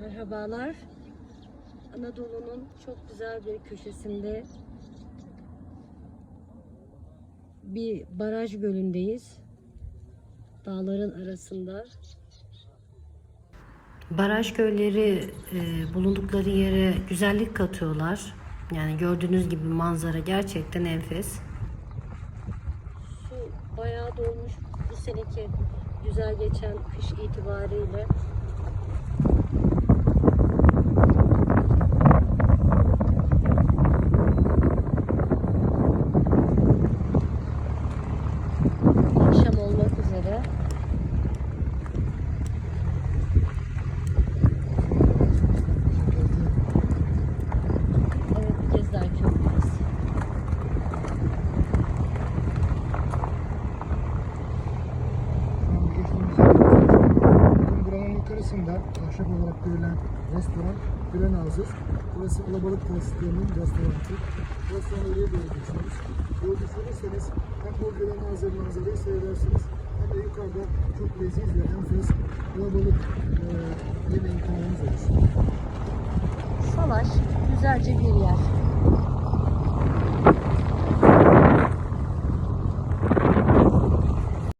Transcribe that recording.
Merhabalar. Anadolu'nun çok güzel bir köşesinde bir baraj gölündeyiz. Dağların arasında. Baraj gölleri e, bulundukları yere güzellik katıyorlar. Yani gördüğünüz gibi manzara gerçekten enfes. Su bayağı dolmuş bu seneki güzel geçen kış itibariyle. Yukarısında ahşap olarak görülen restoran Gülen Ağzı. Burası Alabalık Tesislerinin restoranı. Restoranı oraya doğru geçiyoruz. Yol düşürürseniz hem bu Gülen Ağzı manzarayı seyredersiniz hem de yukarıda çok leziz ve enfes alabalık e, yeme imkanınız olur. Salaş güzelce bir yer.